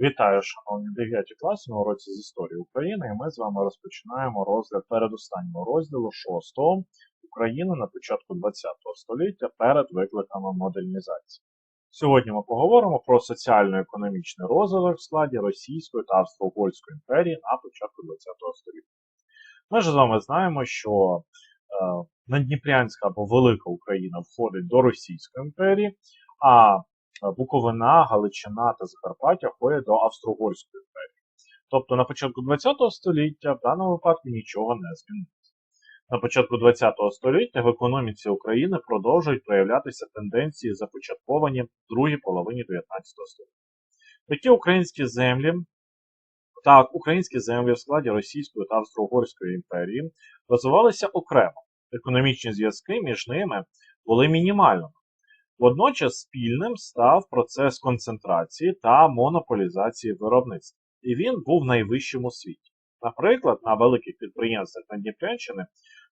Вітаю, шановні 9 класі на уроці з історії України, і ми з вами розпочинаємо розгляд передостаннього розділу 6 України на початку ХХ століття перед викликами модернізації. Сьогодні ми поговоримо про соціально-економічний розвиток в складі Російської та Австро-Угорської імперії на початку ХХ століття. Ми ж з вами знаємо, що е, Надніпрянська або Велика Україна входить до Російської імперії, а Буковина, Галичина та Закарпаття входять до Австро-Угорської імперії. Тобто на початку ХХ століття в даному випадку нічого не змінилося. На початку ХХ століття в економіці України продовжують проявлятися тенденції, започатковані в другій половині 19 століття. Такі українські землі, так, українські землі в складі Російської та Австро-Угорської імперії розвивалися окремо. Економічні зв'язки між ними були мінімальними. Водночас спільним став процес концентрації та монополізації виробництва, і він був найвищим у світі. Наприклад, на великих підприємствах Надніпрянщини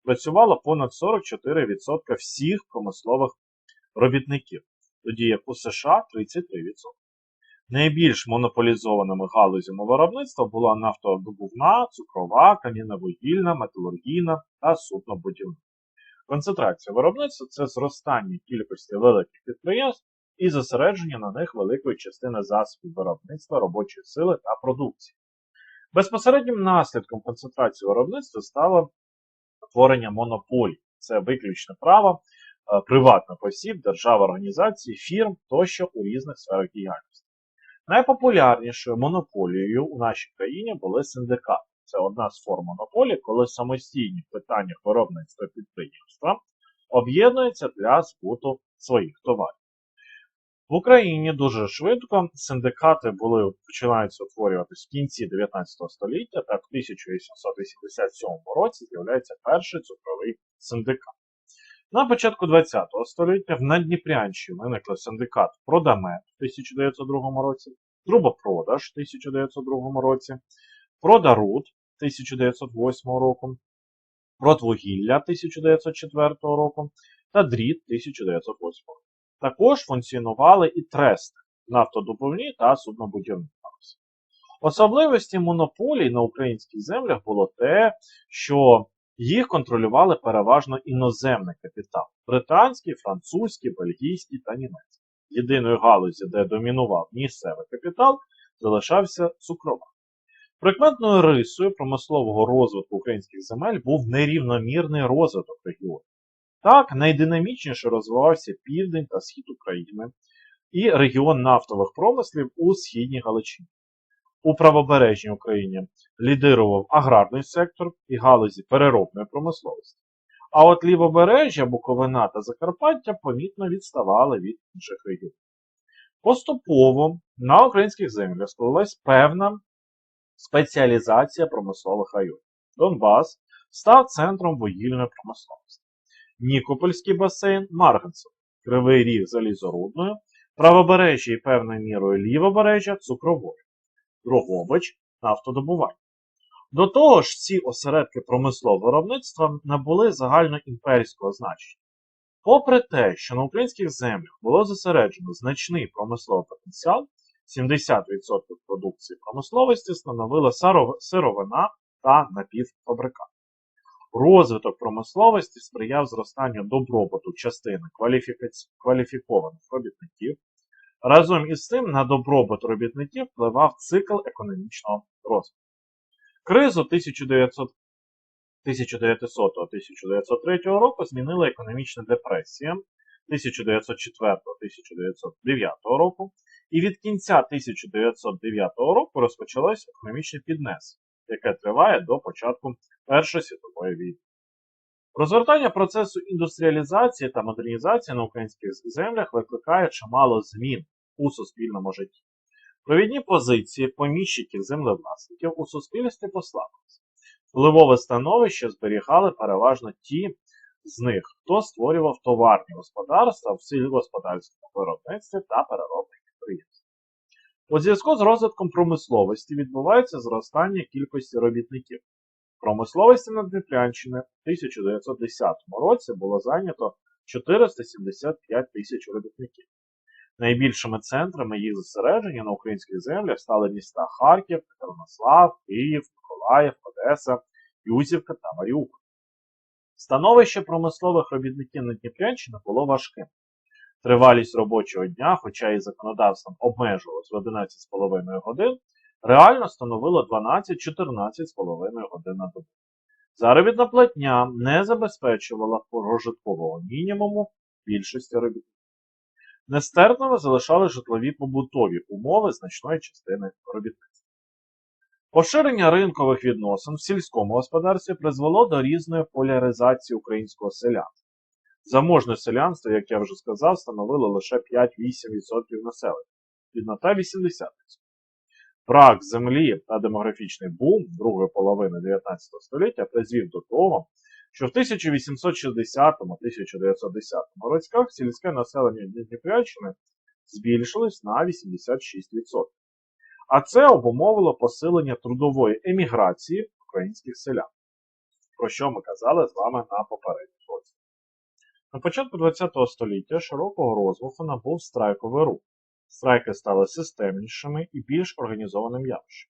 працювало понад 44% всіх промислових робітників, тоді як у США 33%. Найбільш монополізованими галузями виробництва була нафтодобувна, цукрова, кам'яновугільна, металургійна та суднобудівна. Концентрація виробництва це зростання кількості великих підприємств і зосередження на них великої частини засобів виробництва робочої сили та продукції. Безпосереднім наслідком концентрації виробництва стало створення монополій. Це виключне право е, приватних осіб, держав, організацій, фірм тощо у різних сферах діяльності. Найпопулярнішою монополією у нашій країні були синдикати. Це одна з форм монополії, коли самостійні в питаннях виробництва підприємства об'єднуються для збуту своїх товарів. В Україні дуже швидко синдикати були починаються утворюватися в кінці 19 століття, так в 1887 році з'являється перший цукровий синдикат. На початку 20 століття в Надніпрянщині виникли синдикат Продамет в 1902 році, Трубопродаж в 1902 році, Продаруд 1908 року, Продвугілля 1904 року та Дріт 1908 року. Також функціонували і трести нафтодобувні та суднобудівні галузі. Особливості монополій на українських землях було те, що їх контролювали переважно іноземний капітал британський, французький, бельгійський та німецький. Єдиною галузі, де домінував місцевий капітал, залишався цукрова. Прикметною рисою промислового розвитку українських земель був нерівномірний розвиток регіонів. Так, найдинамічніше розвивався південь та схід України і регіон нафтових промислів у східній Галичині. У правобережній Україні лідирував аграрний сектор і галузі переробної промисловості. А от лівобережжя, Буковина та Закарпаття помітно відставали від інших регіонів. Поступово на українських землях склалась певна спеціалізація промислових районів. Донбас став центром вугільної промисловості. Нікопольський басейн Марганцев, Кривий Ріг залізорудною, правобережжя і певною мірою лівобережжя цукровою, Дрогобич нафтодобування. До того ж, ці осередки промислового виробництва набули загальноімперського значення. Попри те, що на українських землях було зосереджено значний промисловий потенціал, 70% продукції промисловості становила сировина та напівфабрикат. Розвиток промисловості сприяв зростанню добробуту частини кваліфікованих робітників. Разом із цим на добробут робітників впливав цикл економічного розвитку. Кризу 1900 1900-1903 року змінила економічна депресія 1904-1909 року, і від кінця 1909 року розпочалось економічне піднесення, яке триває до початку Першої світової війни. Розвертання процесу індустріалізації та модернізації на українських землях викликає чимало змін у суспільному житті. Провідні позиції поміщиків землевласників у суспільстві послабилися. Впливове становище зберігали переважно ті з них, хто створював товарні господарства в сільськогосподарському виробництві та переробних. У зв'язку з розвитком промисловості відбувається зростання кількості робітників. Промисловості Надніпрянщини в 1910 році було зайнято 475 тисяч робітників. Найбільшими центрами їх зосередження на українських землях стали міста Харків, Катеринослав, Київ, Миколаїв, Одеса, Юзівка та Маріуполь. Становище промислових робітників на Дніпрянщині було важким. Тривалість робочого дня, хоча і законодавством обмежувалось в 11,5 годин, реально становило 12-14,5 годин на добу. Заробітна платня не забезпечувала прожиткового мінімуму більшості робітників. Нестерпними залишали житлові побутові умови значної частини робітництва. Поширення ринкових відносин в сільському господарстві призвело до різної поляризації українського селянства. Заможне селянство, як я вже сказав, становило лише 5-8% населення, біднота 80%. Брак землі та демографічний бум другої половини 19 століття призвів до того, що в 1860-1910 роках сільське населення Дніпряччини збільшилось на 86%. А це обумовило посилення трудової еміграції українських селян, про що ми казали з вами на попередній році. На початку ХХ століття широкого розвитку набув страйковий рух. Страйки стали системнішими і більш організованим явищем.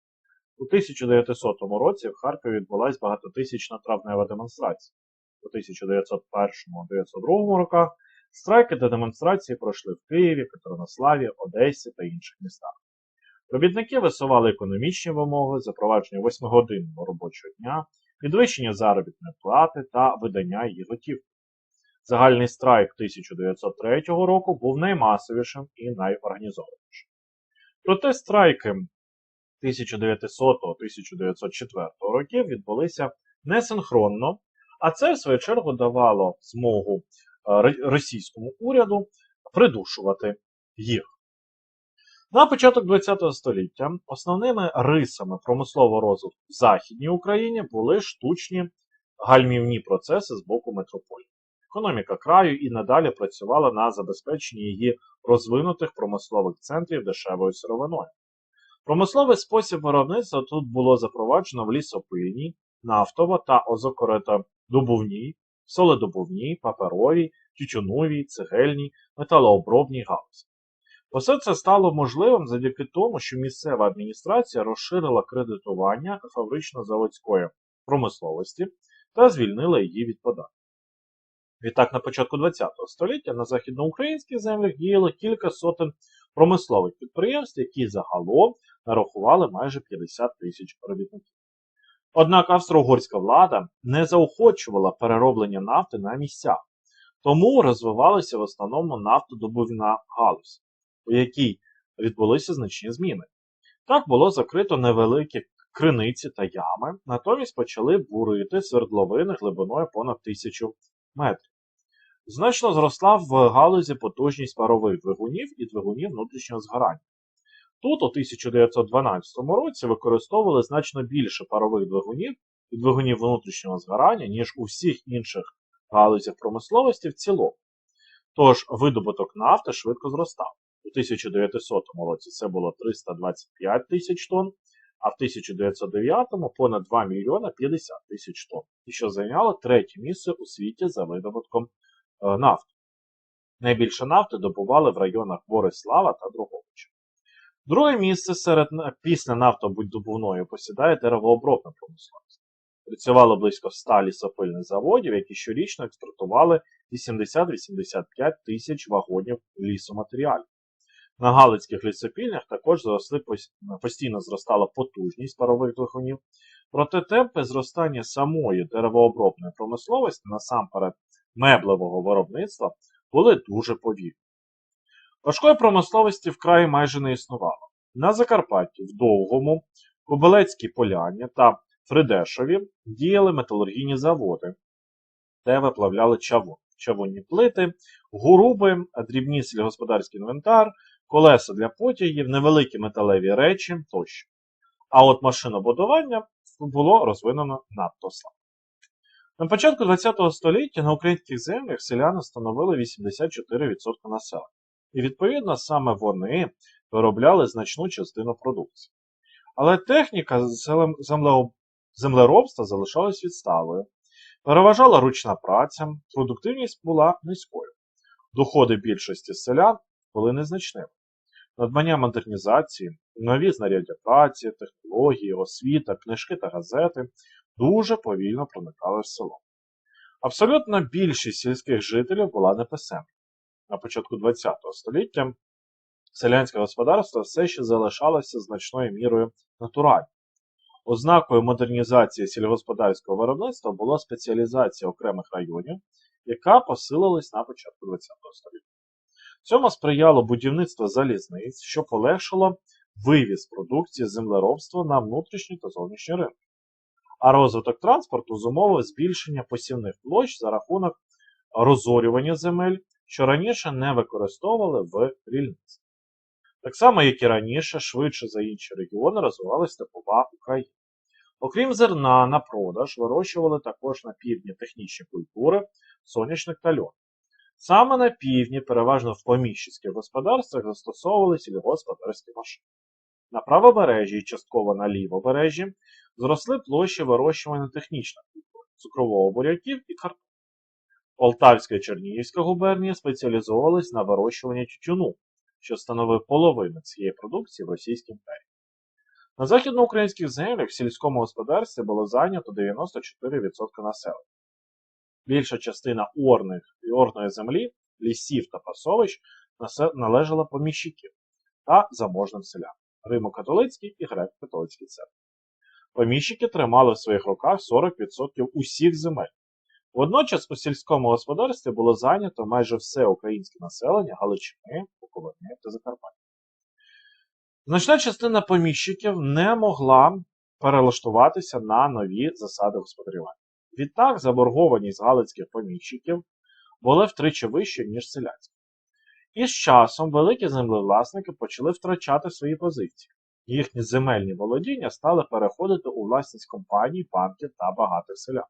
У 1900 році в Харкові відбулася багатотисячна травнева демонстрація. У 1901-1902 роках страйки та демонстрації пройшли в Києві, Катеринославі, Одесі та інших містах. Робітники висували економічні вимоги, запровадження 8-годинного робочого дня, підвищення заробітної плати та видання її готівки. Загальний страйк 1903 року був наймасовішим і найорганізованішим. Проте страйки 1900-1904 років відбулися несинхронно, а це, в свою чергу, давало змогу е, російському уряду придушувати їх. На початок ХХ століття основними рисами промислового розвитку в Західній Україні були штучні гальмівні процеси з боку метрополії. Економіка краю і надалі працювала на забезпеченні її розвинутих промислових центрів дешевою сировиною. Промисловий спосіб виробництва тут було запроваджено в лісопильній, нафтово та озокоритодобувній, соледобувній, паперовій, тютюновій, цегельній, металообробній галузі. Усе це стало можливим завдяки тому, що місцева адміністрація розширила кредитування фабрично-заводської промисловості та звільнила її від податків. Відтак, на початку ХХ століття на західноукраїнських землях діяло кілька сотень промислових підприємств, які загалом нарахували майже 50 тисяч робітників. Однак австро-угорська влада не заохочувала перероблення нафти на місцях, тому розвивалася в основному нафтодобувна галузь, у якій відбулися значні зміни. Так було закрито невеликі криниці та ями, натомість почали бурити свердловини глибиною понад тисячу метрів. Значно зросла в галузі потужність парових двигунів і двигунів внутрішнього згорання. Тут у 1912 році використовували значно більше парових двигунів і двигунів внутрішнього згорання, ніж у всіх інших галузях промисловості в цілому. Тож видобуток нафти швидко зростав. У 1900 році це було 325 тисяч тонн, а в 1909 понад 2 мільйона 50 тисяч тонн, і що зайняло третє місце у світі за видобутком е, нафти. Найбільше нафти добували в районах Борислава та Друговича. Друге місце серед після нафтобудобувної посідає деревообробна промисловість. Працювало близько 100 лісопильних заводів, які щорічно експортували 80-85 тисяч вагонів лісоматеріалів. На Галицьких лісопільнях також зросли постійно зростала потужність парових двигунів, проте темпи зростання самої деревообробної промисловості, насамперед меблевого виробництва, були дуже повільні. Важкої промисловості вкрай майже не існувало. На Закарпатті, в Довгому, Кобилецькій Поляні та Фридешові діяли металургійні заводи, де виплавляли чавун, чавунні плити, гуруби, дрібні сільгосподарський інвентар, колеса для потягів, невеликі металеві речі тощо. А от машинобудування було розвинено надто слабо. На початку ХХ століття на українських землях селяни становили 84% населення. І відповідно саме вони виробляли значну частину продукції. Але техніка землеробства залишалась відсталою, переважала ручна праця, продуктивність була низькою. Доходи більшості селян були незначними. Надбання модернізації, нові знаряддя праці, технології, освіта, книжки та газети дуже повільно проникали в село. Абсолютна більшість сільських жителів була неписемна. На початку ХХ століття селянське господарство все ще залишалося значною мірою натуральним. Ознакою модернізації сільгосподарського виробництва була спеціалізація окремих районів, яка посилилась на початку ХХ століття. Цьому сприяло будівництво залізниць, що полегшило вивіз продукції землеробства на внутрішні та зовнішні ринки. А розвиток транспорту зумовив збільшення посівних площ за рахунок розорювання земель, що раніше не використовували в рільництві. Так само, як і раніше, швидше за інші регіони розвивалася степова Україна. Окрім зерна на продаж, вирощували також на півдні технічні культури, соняшник та льон. Саме на півдні, переважно в поміщицьких господарствах, застосовували сільгосподарські машини. На правобережжі і частково на лівобережжі зросли площі вирощування технічних культур, цукрового буряків і картоплі. Полтавська і Чернігівська губернії спеціалізувались на вирощуванні тютюну, що становив половину цієї продукції в Російській імперії. На західноукраїнських землях в сільському господарстві було зайнято 94% населення. Більша частина орних, орної землі, лісів та пасовищ належала поміщиків та заможним селянам Римо-католицькій і греко-католицькій церкві. Поміщики тримали в своїх руках 40% усіх земель. Водночас у сільському господарстві було зайнято майже все українське населення Галичини, Буковини та Закарпаття. Значна частина поміщиків не могла перелаштуватися на нові засади господарювання. Відтак, заборгованість галицьких поміщиків були втричі вищі, ніж селянські. І з часом великі землевласники почали втрачати свої позиції. Їхні земельні володіння стали переходити у власність компаній, банків та багатих селян.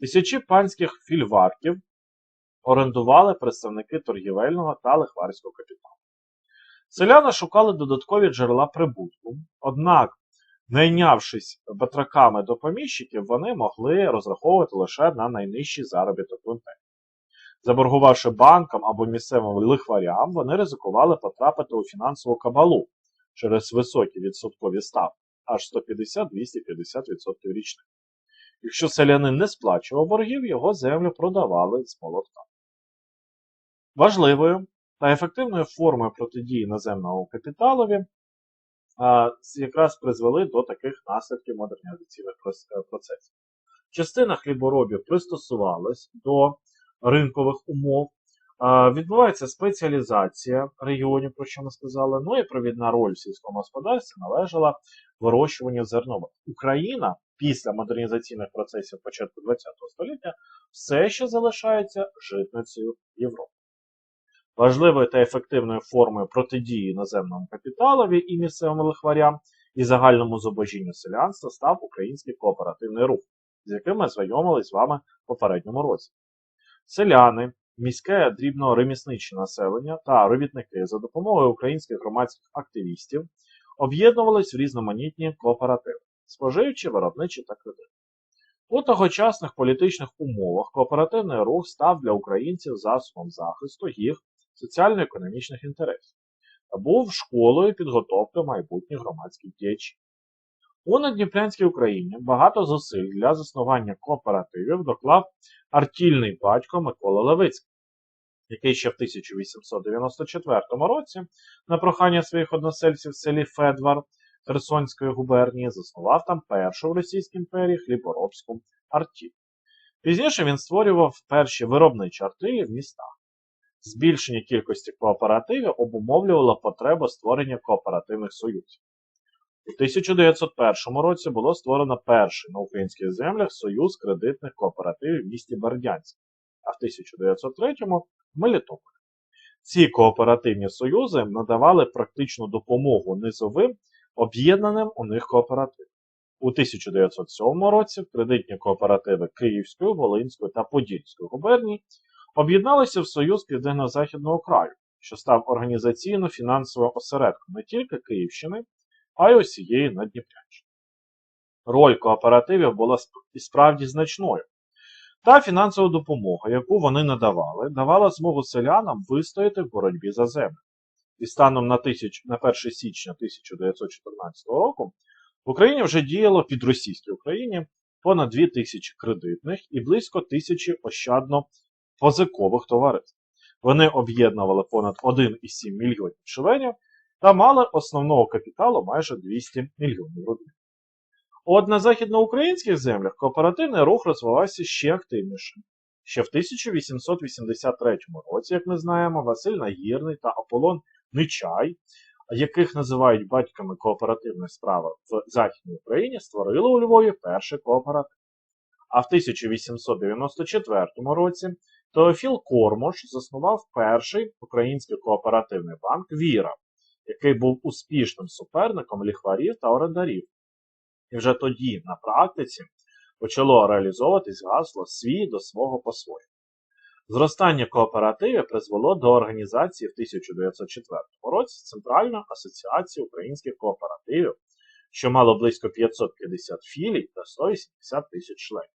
Тисячі панських фільварків орендували представники торгівельного та лихварського капіталу. Селяни шукали додаткові джерела прибутку, однак, найнявшись батраками до поміщиків, вони могли розраховувати лише на найнижчий заробіток в імперії. Заборгувавши банкам або місцевим лихварям, вони ризикували потрапити у фінансову кабалу через високі відсоткові ставки, аж 150-250% річних. Якщо селянин не сплачував боргів, його землю продавали з молотка. Важливою та ефективною формою протидії іноземному капіталові якраз призвели до таких наслідків модернізаційних е, процесів. Частина хліборобів пристосувалась до ринкових умов, відбувається спеціалізація регіонів, про що ми сказали, ну і провідна роль в сільському господарстві належала вирощуванню зернових. Україна після модернізаційних процесів початку ХХ століття все ще залишається житницею Європи. Важливою та ефективною формою протидії іноземному капіталові і місцевим лихварям і загальному зубожінню селянства став український кооперативний рух, з яким ми знайомились з вами в попередньому році. Селяни, міське дрібно-ремісниче населення та робітники за допомогою українських громадських активістів об'єднувались в різноманітні кооперативи, споживчі, виробничі та кредитні. У тогочасних політичних умовах кооперативний рух став для українців засобом захисту їх соціально-економічних інтересів та був школою підготовки майбутніх громадських діячів. У Надніпрянській Україні багато зусиль для заснування кооперативів доклав артільний батько Микола Левицький, який ще в 1894 році на прохання своїх односельців в селі Федвар Херсонської губернії заснував там першу в Російській імперії хліборобську артіль. Пізніше він створював перші виробничі артилі в містах. Збільшення кількості кооперативів обумовлювало потребу створення кооперативних союзів. У 1901 році було створено перший на українських землях союз кредитних кооперативів в місті Бердянськ, а в 1903 в Мелітополі. Ці кооперативні союзи надавали практичну допомогу низовим об'єднаним у них кооперативам. У 1907 році кредитні кооперативи Київської, Волинської та Подільської губерній об'єдналися в Союз Південно-Західного краю, що став організаційно-фінансовим осередком не тільки Київщини, а й усієї Надніпрянщини. Роль кооперативів була і справді значною. Та фінансова допомога, яку вони надавали, давала змогу селянам вистояти в боротьбі за землю. і станом на, тисяч, на 1 січня 1914 року в Україні вже діяло під російській Україні понад 2 тисячі кредитних і близько тисячі ощадно-позикових товариств. Вони об'єднували понад 1,7 мільйонів членів та мали основного капіталу майже 200 мільйонів рублів. От на західноукраїнських землях кооперативний рух розвивався ще активніше. Ще в 1883 році, як ми знаємо, Василь Нагірний та Аполлон Нечай, яких називають батьками кооперативної справи в Західній Україні, створили у Львові перший кооператив. А в 1894 році Теофіл Кормош заснував перший український кооперативний банк Віра, який був успішним суперником ліхварів та орендарів. І вже тоді, на практиці, почало реалізовуватись гасло свій до свого по-своєму. Зростання кооперативів призвело до організації в 1904 році Центральної асоціації українських кооперативів, що мало близько 550 філій та 180 тисяч членів.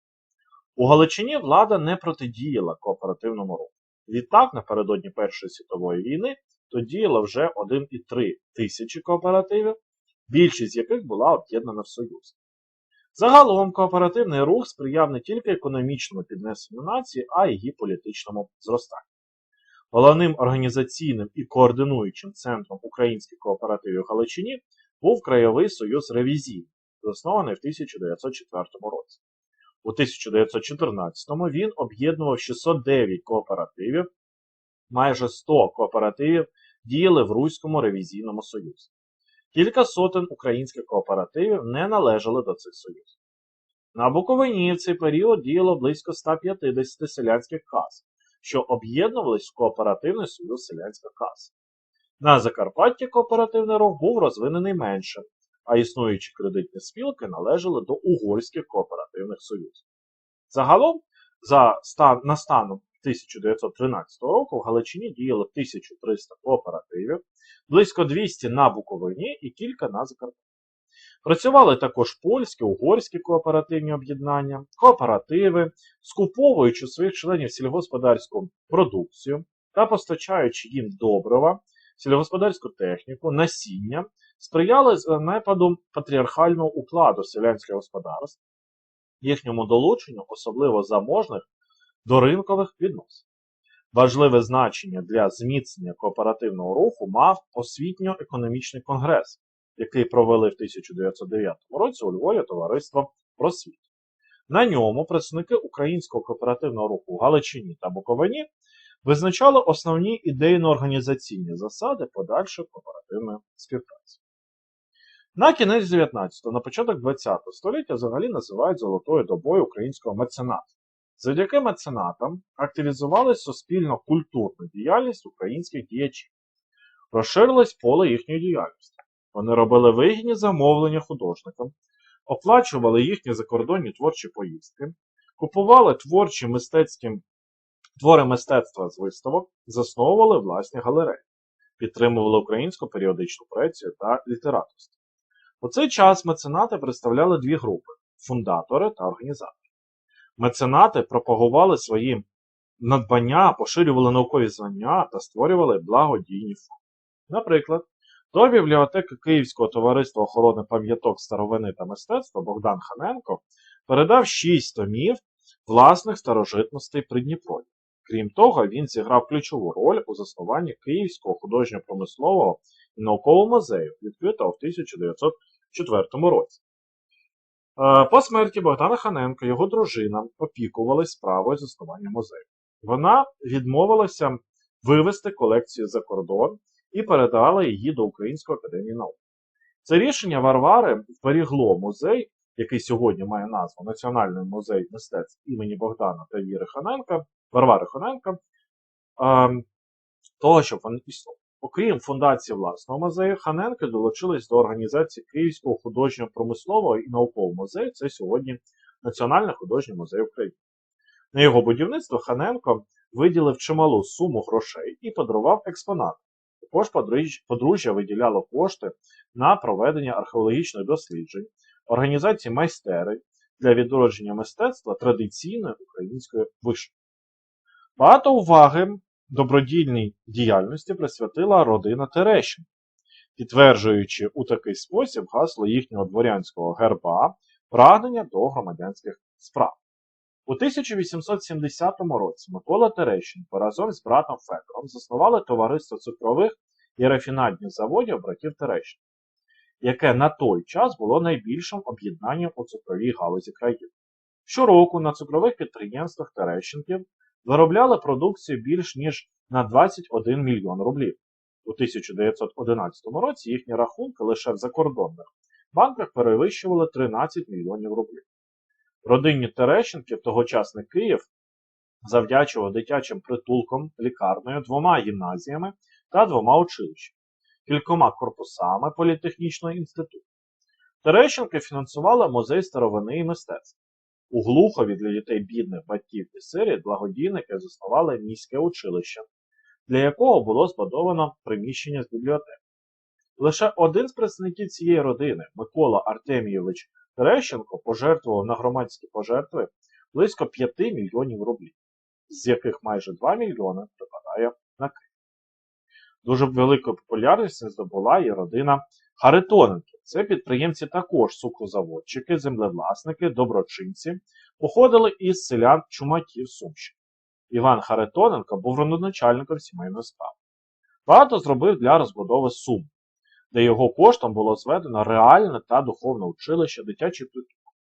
У Галичині влада не протидіяла кооперативному руху. Відтак, напередодні Першої світової війни, то діяло вже 1,3 тисячі кооперативів, більшість з яких була об'єднана в союз. Загалом кооперативний рух сприяв не тільки економічному піднесенню нації, а й її політичному зростанню. Головним організаційним і координуючим центром українських кооперативів Галичині був Краєвий Союз Ревізій, заснований в 1904 році. У 1914-му він об'єднував 609 кооперативів, майже 100 кооперативів діяли в Руському ревізійному союзі. Кілька сотень українських кооперативів не належали до цих союзів. На Буковині в цей період діяло близько 150 селянських кас, що об'єднувались в кооперативний союз селянська каса. На Закарпатті кооперативний рух був розвинений менше, а існуючі кредитні спілки належали до угорських кооперативних союзів. Загалом, за стан, на станом 1913 року в Галичині діяло 1300 кооперативів, близько 200 на Буковині і кілька на Закарпатті. Працювали також польські, угорські кооперативні об'єднання, кооперативи, скуповуючи своїх членів сільгосподарську продукцію та постачаючи їм добрива, сільгосподарську техніку, насіння, сприяли занепаду патріархального укладу селянських господарств, їхньому долученню, особливо заможних, до ринкових відносин. Важливе значення для зміцнення кооперативного руху мав освітньо-економічний конгрес, який провели в 1909 році у Львові товариство просвіт. На ньому представники українського кооперативного руху в Галичині та Буковині визначали основні ідейно-організаційні засади подальшої кооперативної співпраці. На кінець 19-го, на початок 20-го століття взагалі називають золотою добою українського мецената. Завдяки меценатам активізувалась суспільно-культурна діяльність українських діячів. Розширилось поле їхньої діяльності. Вони робили вигідні замовлення художникам, оплачували їхні закордонні творчі поїздки, купували творчі мистецькі твори мистецтва з виставок, засновували власні галереї, підтримували українську періодичну працю та літераторство. У цей час меценати представляли дві групи фундатори та організатори. Меценати пропагували свої надбання, поширювали наукові знання та створювали благодійні фонди. Наприклад, до бібліотеки Київського товариства охорони пам'яток старовини та мистецтва Богдан Ханенко передав шість томів власних старожитностей Придніпров'я. Крім того, він зіграв ключову роль у заснуванні Київського художньо-промислового і наукового музею, відкритого в 1904 році. Е, По смерті Богдана Ханенка його дружина опікувалась справою заснування музею. Вона відмовилася вивести колекцію за кордон і передала її до Української академії наук. Це рішення Варвари вберігло музей, який сьогодні має назву Національний музей мистецтв імені Богдана та Віри Ханенка, Варвари Ханенка, е, того, щоб він існував. Окрім фундації власного музею, Ханенки долучились до організації Київського художньо-промислового і наукового музею. Це сьогодні Національний художній музей України. На його будівництво Ханенко виділив чималу суму грошей і подарував експонати. Також подружжя- виділяло кошти на проведення археологічних досліджень, організації майстерень для відродження мистецтва традиційної української вишивки. Багато уваги добродільній діяльності присвятила родина Терещин, підтверджуючи у такий спосіб гасло їхнього дворянського герба прагнення до громадянських справ. У 1870 році Микола Терещенко разом з братом Федором заснували товариство цукрових і рафінадних заводів братів Терещенко, яке на той час було найбільшим об'єднанням у цукровій галузі країни. Щороку на цукрових підприємствах Терещенків виробляли продукцію більш ніж на 21 мільйон рублів. У 1911 році їхні рахунки лише в закордонних банках перевищували 13 мільйонів рублів. Родині Терещенків тогочасний Київ завдячував дитячим притулком, лікарнею, двома гімназіями та двома училищами, кількома корпусами політехнічного інституту. Терещенки фінансували музей старовини і мистецтва. У Глухові для дітей бідних батьків і сиріт благодійники заснували міське училище, для якого було збудовано приміщення з бібліотеки. Лише один з представників цієї родини, Микола Артемійович Терещенко, пожертвував на громадські пожертви близько 5 мільйонів рублів, з яких майже 2 мільйони припадає на Київ. Дуже велику популярність здобула і родина Харитоненків. Це підприємці також цукрозаводчики, землевласники, доброчинці, походили із селян Чумаків Сумщини. Іван Харитоненко був родоначальником сімейної справи. Багато зробив для розбудови Сум, де його коштом було зведено реальне та духовне училище дитячий притулок.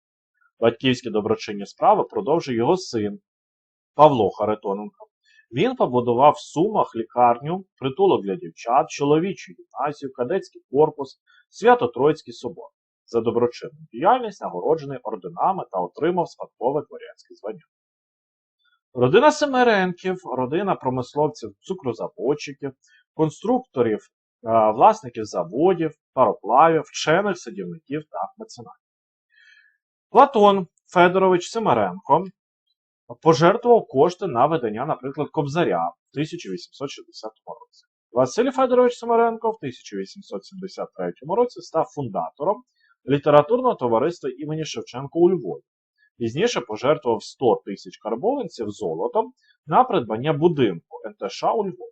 Батьківські доброчинні справи продовжує його син Павло Харитоненко. Він побудував в Сумах лікарню, притулок для дівчат, чоловічу гімназію, кадетський корпус, Свято-Троїцький собор. За доброчинну діяльність нагороджений орденами та отримав спадкове дворянське звання. Родина Семеренків, родина промисловців, цукрозаводчиків, конструкторів, е, власників заводів, пароплавів, вчених садівників та меценатів. Платон Федорович Семеренко пожертвував кошти на видання, наприклад, Кобзаря в 1860 році. Василь Федорович Семеренко в 1873 році став фундатором літературного товариства імені Шевченко у Львові. Пізніше пожертвував 100 тисяч карбованців золотом на придбання будинку НТШ у Львові.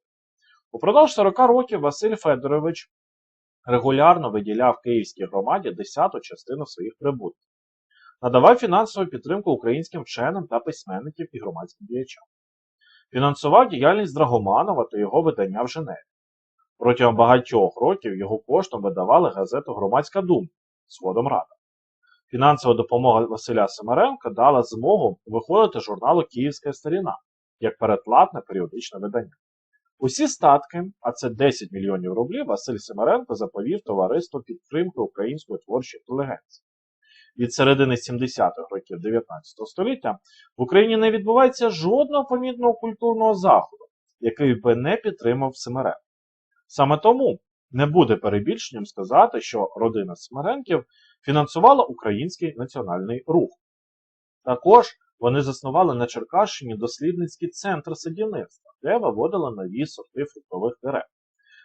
Упродовж 40 років Василь Федорович регулярно виділяв Київській громаді десяту частину своїх прибутків надавав фінансову підтримку українським вченим та письменників і громадським діячам. Фінансував діяльність Драгоманова та його видання в Женеві. Протягом багатьох років його коштом видавали газету Громадська думка згодом Рада. Фінансова допомога Василя Семеренка дала змогу виходити журналу Київська старіна як передплатне періодичне видання. Усі статки, а це 10 мільйонів рублів, Василь Семеренко заповів товариство підтримки української творчої інтелігенції від середини 70-х років 19 століття в Україні не відбувається жодного помітного культурного заходу, який би не підтримав Семеренко. Саме тому не буде перебільшенням сказати, що родина Семеренків фінансувала український національний рух. Також вони заснували на Черкащині дослідницький центр садівництва, де виводили нові сорти фруктових дерев.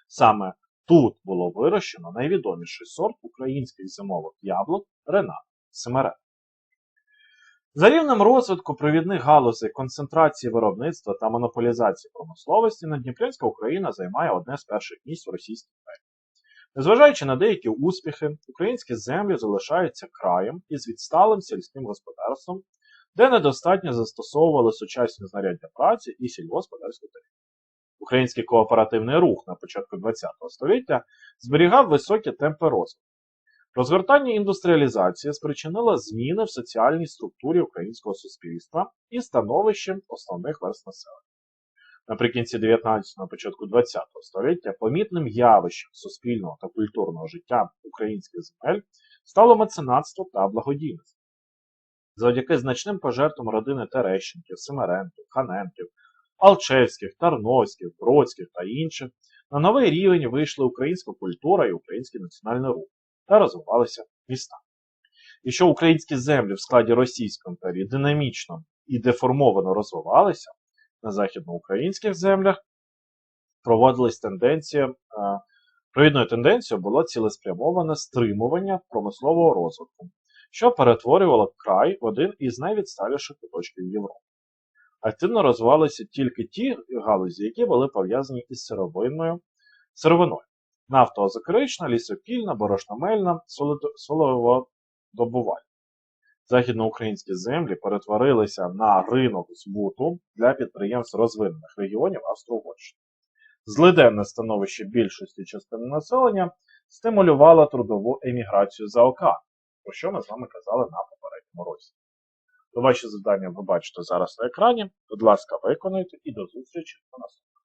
Саме тут було вирощено найвідоміший сорт українських зимових яблук Ренат Семерен. За рівнем розвитку провідних галузей концентрації виробництва та монополізації промисловості Надніпрянська Україна займає одне з перших місць в Російській імперії. Незважаючи на деякі успіхи, українські землі залишаються краєм із відсталим сільським господарством, де недостатньо застосовували сучасні знаряддя праці і сільгосподарську техніку. Український кооперативний рух на початку ХХ століття зберігав високі темпи розвитку. Розгортання індустріалізації спричинило зміни в соціальній структурі українського суспільства і становищем основних верст населення. Наприкінці 19 на початку 20 століття помітним явищем суспільного та культурного життя українських земель стало меценатство та благодійність. Завдяки значним пожертвам родини Терещенків, Семеренків, Ханенків, Алчевських, Тарновських, Бродських та інших на новий рівень вийшли українська культура і український національний рух та розвивалися міста. І що українські землі в складі Російської імперії динамічно і деформовано розвивалися, на західноукраїнських землях проводилась тенденція, провідною тенденцією було цілеспрямоване стримування промислового розвитку, що перетворювало край в один із найвідсталіших куточків Європи. Активно розвивалися тільки ті галузі, які були пов'язані із сировинною, сировиною. Нафтоозокерична, лісопільна, борошномельна, соловодобувальна. Західноукраїнські землі перетворилися на ринок збуту для підприємств розвинених регіонів Австро-Угорщини. Злиденне становище більшості частини населення стимулювало трудову еміграцію за океан, про що ми з вами казали на попередньому році. То ваші завдання ви бачите зараз на екрані. Будь ласка, виконуйте і до зустрічі на наступному.